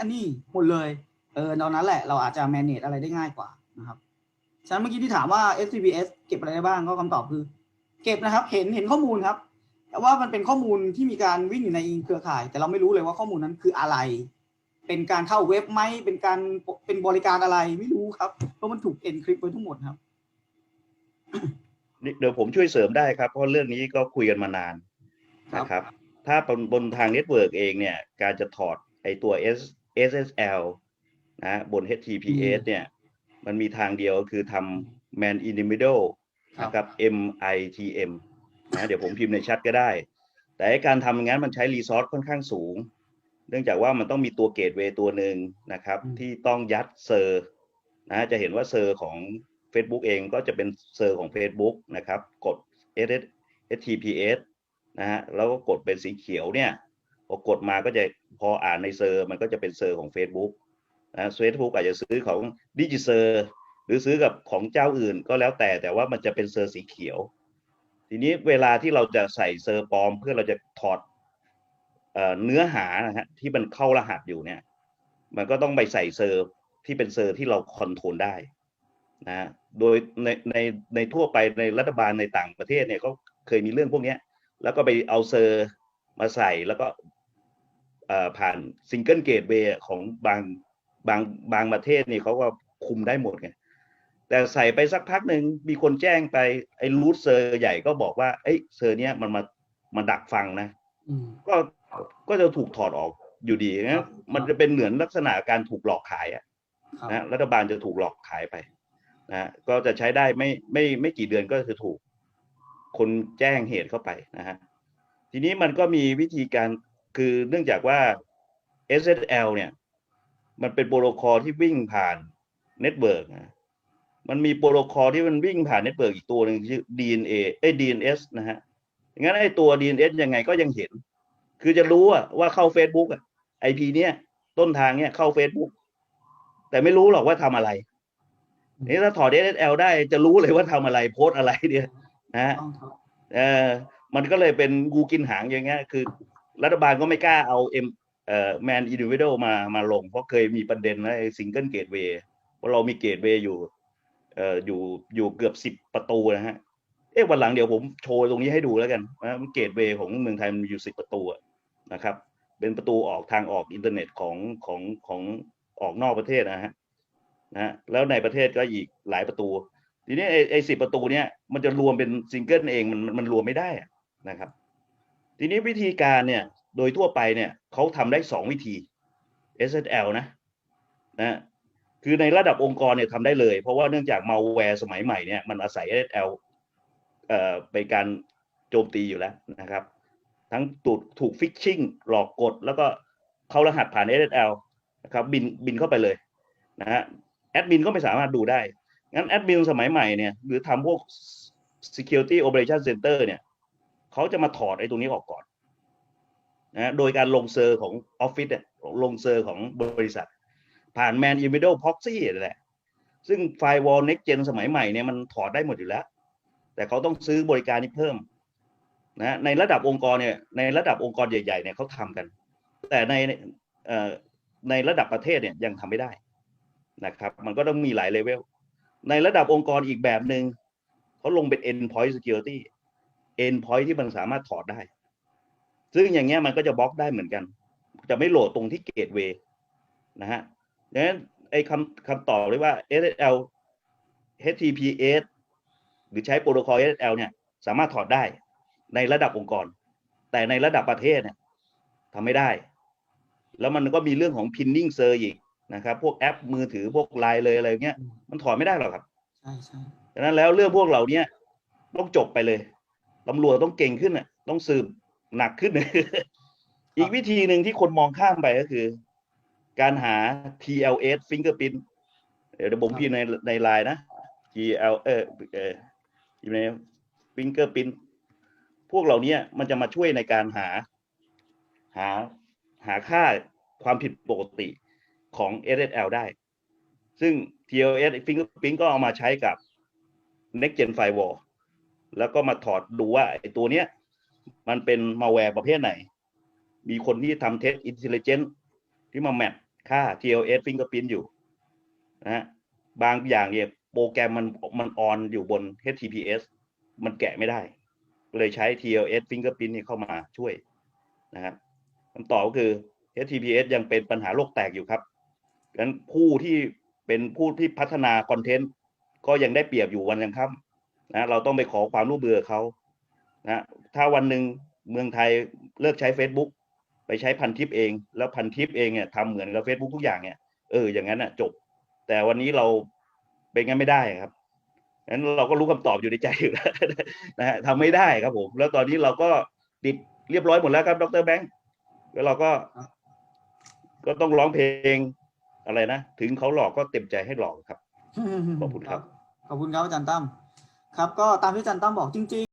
อันนี้หมดเลยเออตอนนั้นแหละเราอาจจะ manage อะไรได้ง่ายกว่านะครับฉะนั้นเมื่อกี้ที่ถามว่า SCBS เก็บอะไรได้บ้างก็คำตอบคือ เก็บนะครับ เห็นเห็นข้อมูลครับแต่ว่ามันเป็นข้อมูลที่มีการวิ่งอยู่ในเครือข่าย แต่เราไม่รู้เลยว่าข้อมูลนั้นคืออะไร เป็นการเข้าเว็บไหมเป็นการเป็นบริการอะไรไม่รู้ครับเพราะมันถูก encrypt ไว้ทั้งหมดครับนี่เดี๋ยวผมช่วยเสริมได้ครับ เพราะเรื่องนี้ก็คุยกันมานานครับนะครับ ถ้าบนบนทางเน็ตเวิร์กเองเนี่ย การจะถอดไอตัว S SSL นะบน HTTPS เนี่ย มันมีทางเดียวก็คือทำ man in the middle ครับนะครับ MITM นะเดี๋ยวผมพิมพ์ในแชัดก็ได้ แต่ไอ้การทำอย่างนั้นมันใช้รีซอสค่อนข้างสูง เนื่องจากว่ามันต้องมีตัวเกตเวย์ตัวหนึ่งนะครับอืมที่ต้องยัดเซอร์นะจะเห็นว่าเซอร์ของ Facebook เองก็จะเป็นเซอร์ของ Facebook นะครับ กด SS HTTPS นะฮะแล้วก็กดเป็นสีเขียวเนี่ย พอกดมาก็จะพออ่านในเซอร์มันก็จะเป็นเซอร์ของ Facebook นะเฟซบุ๊กอาจจะซื้อของดิจิเซอร์หรือซื้อกับของเจ้าอื่นก็แล้วแต่แต่ว่ามันจะเป็นเซอร์สีเขียว ทีนี้เวลาที่เราจะใส่เซอร์ปลอม เพื่อเราจะถอดเอเนื้อหานะฮะที่มันเข้ารหัสอยู่เนี่ย มันก็ต้องไปใส่เซอร์ที่เป็นเซอร์ที่เราคอนโทรลได้นะฮะโดยในในในทั่วไปในรัฐบาลในต่างประเทศเนี่ยก็เคยมีเรื่องพวกนี้แล้วก็ไปเอาเซอร์มาใส่แล้วก็เผ่านซิงเกิลเกตเวย์ของบางบางบางประเทศนี่เขาก็คุมได้หมดไงแต่ใส่ไปสักพักหนึ่งมีคนแจ้งไปไอ้รูทเซอร์ใหญ่ก็บอกว่าเอ้ยเซอร์เนี้ยมันมามาดักฟังนะอืมก็ก็จะถูกถอดออกอยู่ดีครันะบมันจะเป็นเหมือนลักษณะการถูกหลอกขายอะครับนะรัฐบาลจะถูกหลอกขายไปนะก็จะใช้ได้ไม่ไม่ไม่กี่เดือนก็จะถูก คนแจ้งเหตุเข้าไปนะฮะทีนี้มันก็มีวิธีการ คือเนื่องจากว่า SSL เนี่ยมันเป็นโปรโตคอลที่วิ่งผ่านเน็ตเวิร์กนะมันมีโปรโตคอลที่มันวิ่งผ่านเน็ตเวิร์กอีกตัวหนึ่งชื่อ DNA เอ้ย DNS นะฮะงั้นไอ้ตัว DNS ยังไงก็ยังเห็น คือจะรู้อะว่าเข้า Facebook อะ IP เนี้ยต้นทางเนี้ยเข้า Facebook แต่ไม่รู้หรอกว่าทำอะไรนี่ถ้าถอด SSL ได้จะรู้เลยว่าทำอะไรโพสต์อะไรเนี่ยนะฮะต้องครับเออมันก็เลยเป็นงูกินหางอย่างเงี้ย คือ รัฐบาลก็ไม่กล้าเอาเอ็มเอ่อแมนอินดิวิโดมามาลง เพราะเคยมีประเด็นนะซิงเกิลเกตเวย์ว่าเรามีเกตเวย์อยู่เอ่ออยู่อยู่เกือบสิบประตูนะฮะเอ๊ะวันหลังเดี๋ยวผมโชว์ตรงนี้ให้ดูแล้วกันนะเกตเวย์ของเมืองไทยมันอยู่สิบประตูนะครับ เป็นประตูออกทางออกอินเทอร์เน็ตของของของออกนอกประเทศนะฮะนะฮะแล้วในประเทศก็อีกหลายประตู ทีนี้ไอ้สิบประตูเนี้ยมันจะรวมเป็นซิงเกิลเองมันมันรวมไม่ได้นะครับ ทีนี้วิธีการเนี่ยโดยทั่วไปเนี่ยเขาทำได้สองวิธี SSL นะนะคือในระดับองค์กรเนี่ยทำได้เลย เพราะว่าเนื่องจากมาแวร์สมัยใหม่เนี่ยมันอาศัย SSL เอ่อไปการโจมตีอยู่แล้วนะครับ ทั้งถูกถูกฟิชชิงหลอกกด แล้วก็เข้ารหัสผ่าน SSL นะครับบินบินเข้าไปเลยนะฮะแอดมินก็ไม่สามารถดูได้ งั้นแอดมินสมัยใหม่เนี่ยหรือทำพวก security operation center เนี่ย เขาจะมาถอดไอ้ตรงนี้ออกก่อนนะโดยการลงเซอร์ของออฟฟิศเนี่ยลงเซอร์ของบริษัท ผ่าน man in middle proxy นั่แหละ ซึ่ง firewall next gen สมัยใหม่เนี่ยมันถอดได้หมดอยู่แล้ว แต่เขาต้องซื้อบริการนี้เพิ่มนะในระดับองค์กรเนี่ยในระดับองค์กรใหญ่ๆเนี่ยเขาทำกัน แต่ในในระดับประเทศเนี่ยยังทำไม่ได้นะครับมันก็ต้องมีหลายเลเวลในระดับองค์กรอีกแบบหนึ่งเขาลงเป็น endpoint security endpoint ที่มันสามารถถอดได้ ซึ่งอย่างเงี้ยมันก็จะบล็อกได้เหมือนกัน จะไม่โหลดตรงที่ gateway นะฮะดังนั้นไอ้คำคำตอบเลยว่า SSL HTTPS หรือใช้โปรโตคอล SSL เนี่ย สามารถถอดได้ในระดับองค์กร แต่ในระดับประเทศเนี่ยทำไม่ได้ แล้วมันก็มีเรื่องของ pinning ser อีกนะครับ พวกแอปมือถือพวกไลน์เลยอะไรเงี้ย มันถอดไม่ได้หรอกครับ ใช่ใช่ดังนั้นแล้วเรื่องพวกเหล่าเนี้ยต้องจบไปเลย ตำรวจต้องเก่งขึ้นน่ะ ต้องสืบหนักขึ้น อีกวิธีหนึ่งที่คนมองข้ามไปก็คือ การหา TLS fingerprint เดี๋ยวผมพิมพ์ในในไลน์นะ GL เออเอออยู่ใน fingerprint พวกเหล่านี้มันจะมาช่วยในการหา หาหาค่าความผิดปกติของ SSL ได้ ซึ่ง TLS fingerprint ก็เอามาใช้กับ next gen firewall แล้วก็มาถอดดูว่าไอ้ตัวเนี้ยมันเป็นมาแวร์ประเภทไหน มีคนที่ทำเทสอินเทลเจนที่มาแมปค่า TLS fingerprint อยู่นะฮะบางอย่างเนี่ยโปรแกรมมันมันออนอยู่บน HTTPS มันแกะไม่ได้ เลยใช้ TLS fingerprint นี่เข้ามาช่วยนะครับคำตอบก็คือ HTTPS ยังเป็นปัญหาโลกแตกอยู่ครับดังนั้นผู้ที่เป็นผู้ที่พัฒนาคอนเทนต์ก็ยังได้เปรียบอยู่วันยังค่ำ นะเราต้องไปขอความร่วมมือกับเขานะถ้าวันหนึ่งเมืองไทยเลิกใช้ Facebook ไปใช้พันทิปเอง แล้วพันทิปเองเนี่ยทำเหมือนกับ Facebook ทุกอย่างเนี่ยเอออย่างนั้นอะจบ แต่วันนี้เราเป็นงั้นไม่ได้ครับงั้นเราก็รู้คำตอบอยู่ในใจอยู่แล้วนะฮะทำไม่ได้ครับผม แล้วตอนนี้เราก็ติดเรียบร้อยหมดแล้วครับดรแบงค์แล้วเราก็ครับก็ต้องร้องเพลงอะไรนะ ถึงเขาหลอกก็เต็มใจให้หลอกครับ ขอบคุณครับ ขอบคุณครับอาจารย์ตั้ม ครับก็ตามที่อาจารย์ตั้มบอกจริงๆ